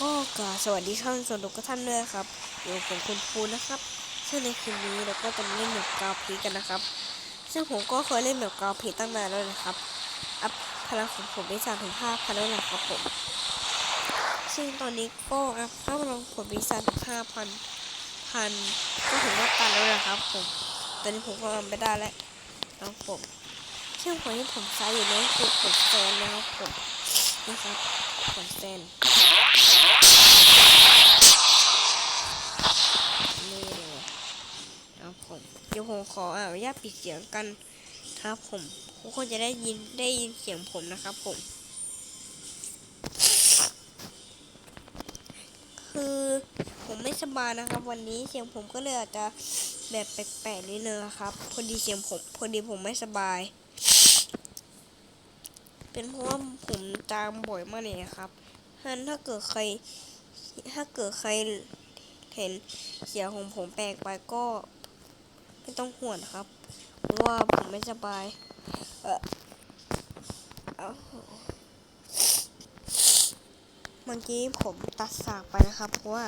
ก็กสวัสดีท่านส่วนทุกท่านด้วยครับอยู่กับผมคุณภูนะครับซึ่งในคลิปนี้เราก็จะเล่นแบบกาวพีกันนะครับ ซึ่งผมก็เคยเล่นแบบกาวพีตั้งนานแล้วนะครับ อัพพลังของผมได้สามถึงห้าพันแล้วนะครับผม ซึ่งตอนนี้ก็อัพพลังผมได้สามถึงห้าพันพันก็ถึงว่าตันแล้วนะครับผม ตอนนี้ผมก็ทำไม่ได้แล้วนะครับผมซึ่งผลที่ผมใช้อยู่นั้นคือผลแซนนะครับผมนะครับผลแซนเลยครับ ผมเดี๋ยวผมขออนุญาตปิดเสียงกันครับผมทุกคนจะได้ยินได้ยินเสียงผมนะครับผม คือผมไม่สบายนะครับ วันนี้เสียงผมก็เลยอาจจะแบบแปลกๆนิดนึงครับพอดีเสียงผมพอดีผมไม่สบาย เป็นเพราะว่าผมจามบ่อยมากเลยนะครับฉะนั้นถ้าเกิดใคร ถ้าเกิดใครเห็นเสียงของผมแปลกไปก็ ไม่ต้องห่วงครับ เพราะว่าผมไม่สบาย เออเอาเมื่อกี้ผมตัดสากไปนะครับ เพราะว่า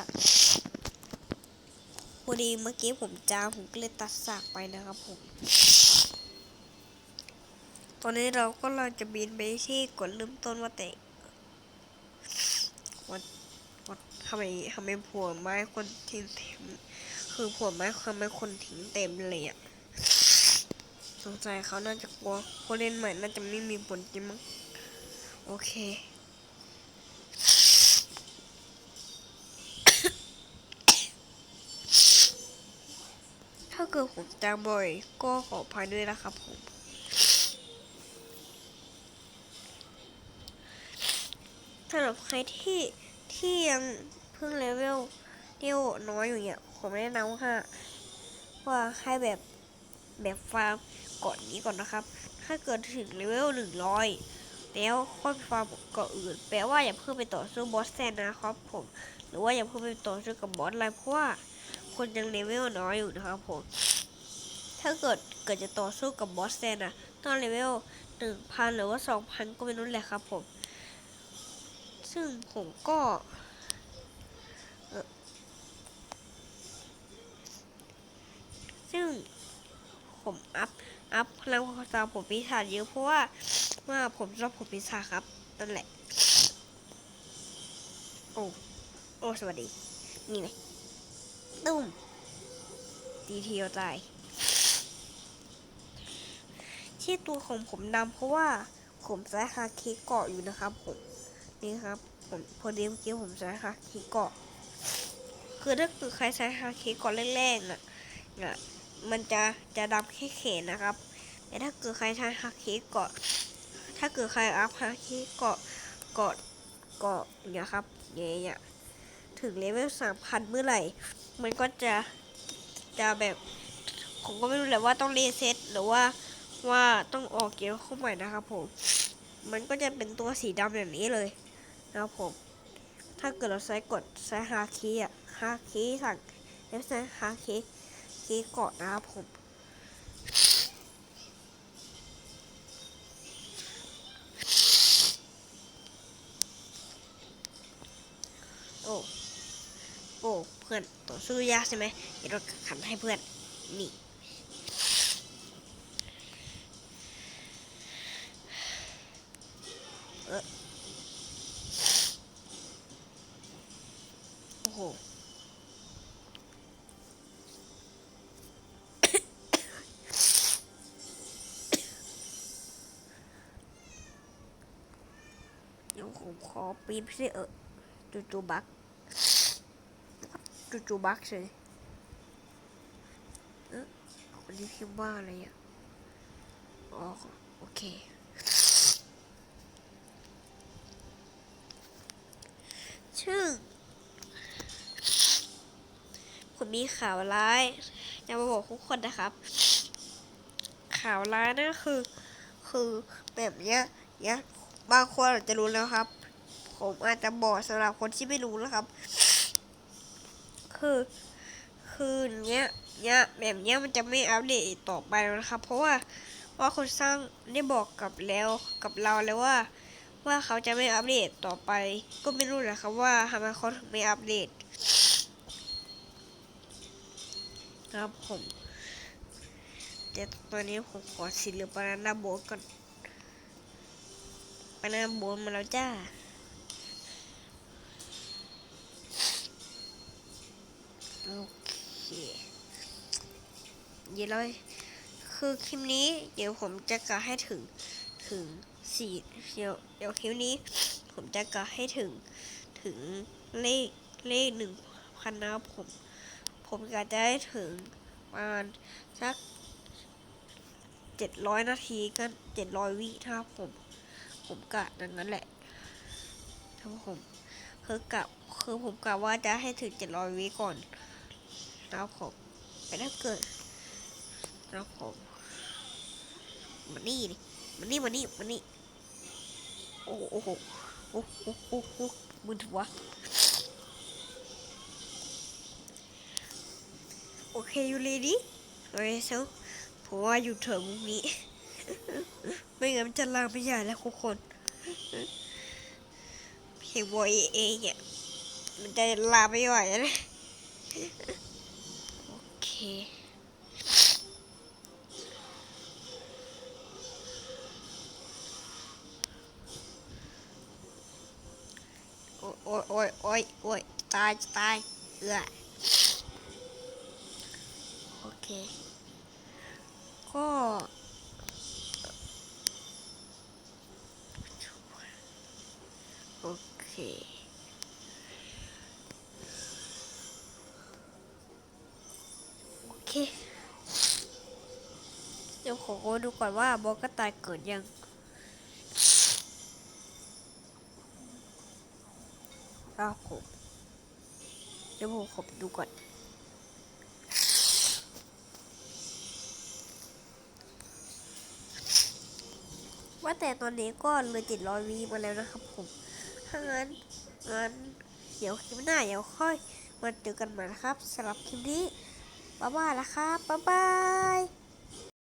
พอดีเมื่อกี้ผมจามผมก็เลยตัดสากไปนะครับผม ตอนนี้เราก็เราจะบินไปที่กดเริ่มต้นว่าแต่วัดวัดทำไมทำไมผัวไม้คนทิ้งเต็ม คือผัวไม้ทำไมคนทิ้งเต็มเลยอะสงสัยเขาน่าจะกลัวผู้เล่นใหม่น่าจะไม่มีผลจริงมั้ง โอเคถ้าเกิดผมจามบ่อยก็ขออภัยด้วยนะครับผม สำหรับใครที่ที่ยังเพิ่งเลเวล เดียวน้อยอยู่เนี่ยผมแนะนำว่าว่าให้แบบแบบฟาร์มกาะนี้ก่อนนะครับ ถ้าเกิดถึงเลเวลหนึ่งร้อยแล้วค่อยไปฟาร์มเกาะอื่น แปลว่าอย่าเพิ่งไปต่อสู้บอสแซนนะครับผม หรือว่าอย่าเพิ่งไปต่อสู้กับบอสอะไรเพราะว่าคนยังเลเวลน้อยอยู่นะครับผม ถ้าเกิดเกิดจะต่อสู้กับบอสแซนนะต้องเลเวลหนึ่งพันหรือว่าสองพันก็ไม่รู้แหละครับผม ซึ่งผมก็เอ่อซึ่ง ผมอัพอัพพลังความสามารถผมปีศาจเยอะเพราะว่าว่าผมชอบผมปีศาจครับนั่นแหละ โอ้โอ้สวัสดีนี่ไงตุ้มตีเทียวตายที่ตัวของผมดำเพราะว่าผมใช้ฮาคิเกาะอยู่นะครับผมนี่ครับผมพอดีเมื่อกี้ผมใช้ฮาคิเกาะคือถ้าเกิดใครใช้ฮาคิเกาะแรกๆอะอะ มันจะจะดำแค่เขนนะครับ แต่ถ้าเกิดใครใช้ฮาคิเกาะ ถ้าเกิดใครอัพฮาคิเกาะเกาะเกาะเนี่ยครับเนี่ยถึงเลเวลสามพันเมื่อไหร่ มันก็จะจะแบบผมก็ไม่รู้แหละว่าต้องรีเซ็ตหรือว่าว่าต้องออกเกมเข้าใหม่นะครับผม มันก็จะเป็นตัวสีดำแบบนี้เลยนะครับผม ถ้าเกิดเราใช้กดใช้ฮาคีอะฮาคีสั่งแล้วใช้ฮาคี คีเกาะนะครับผมโอ้โอ้เพื่อนต่อสู้ยากใช่ไหมเดี๋ยวเราขันให้เพื่อนนี่เออโอ้โห เดี๋ยว ผมขอปีนสิเออจูจูบักจูจูบักเฉยเออคนนี้พิมพ์ว่าอะไรอะอ๋อโอเคชื่อผมมีข่าวร้ายจะมาบอกทุกคนนะครับ ข่าวร้ายนั่นคือ คือแบบเนี้ยเนี้ย บางคนอาจจะรู้แล้วครับ ผมอาจจะบอกสำหรับคนที่ไม่รู้นะครับ คือคือเนี้ยเนี้ยแบบเนี้ยมันจะไม่อัปเดตต่อไปนะครับ เพราะว่าว่าคนสร้างได้บอกกับแล้วกับเราแล้วว่า ว่าเขาจะไม่อัปเดตต่อไป ก็ไม่รู้แหละครับว่าทำไมเขาถึงไม่อัปเดตครับผมแต่ตอนนี้ผมขอสิเหลือบานานาโบก่อน บานาน่าบ๊ทมาแล้วจ้าโอเคเดี๋ยวเราคือคลิปนี้ เดี๋ยวผมจะกะให้ถึงถึงสี่เดี๋ยวเดี๋ยวคลิปนี้ ผมจะกะให้ถึงถึงเลขเลขหนึ่งพันนะผม ผมกะจะให้ถึงประมาณสักเจ็ดร้อยนาทีก็เจ็ดร้อยวินะครับผม ผมกะดังนั้นแหละครับผมคือกะคือผมกะว่าจะให้ถึงเจ็ดร้อยวิก่อนนะครับผมแต่ถ้าเกิดนะครับผมมานี่ดิมานี่มานี่มานี่โอ้โหโอ้โหโอ้โหโอ้โหโอ้โหมึนหัวโอเคอยู่เลยดิโอเคเซลผมว่าอยู่เถอะมุกนี้ ไม่งั้นมันจะลามไปใหญ่แล้วทุกคนเพลงบอยเอเนี่ยมันจะลาไปไหวแล้วนะโอเคโอ้ยโอ้ยโอ้ยโอ้ยตายตายเอื้อโอเค ก็ โอเคโอเคเดี๋ยวขอดูก่อนว่าบอกกระต่ายเกิดยังครับผมเดี๋ยวผมขอดูก่อนว่าแต่ตอนนี้ก็เลยจิตร้อยวีมาแล้วนะครับผม ถ้างั้นงั้นเดี๋ยวคลิปหน้าเดี๋ยวค่อยมาเจอกันใหม่นะครับสำหรับคลิปนี้ บ๊ายบายแล้วครับบ๊ายบาย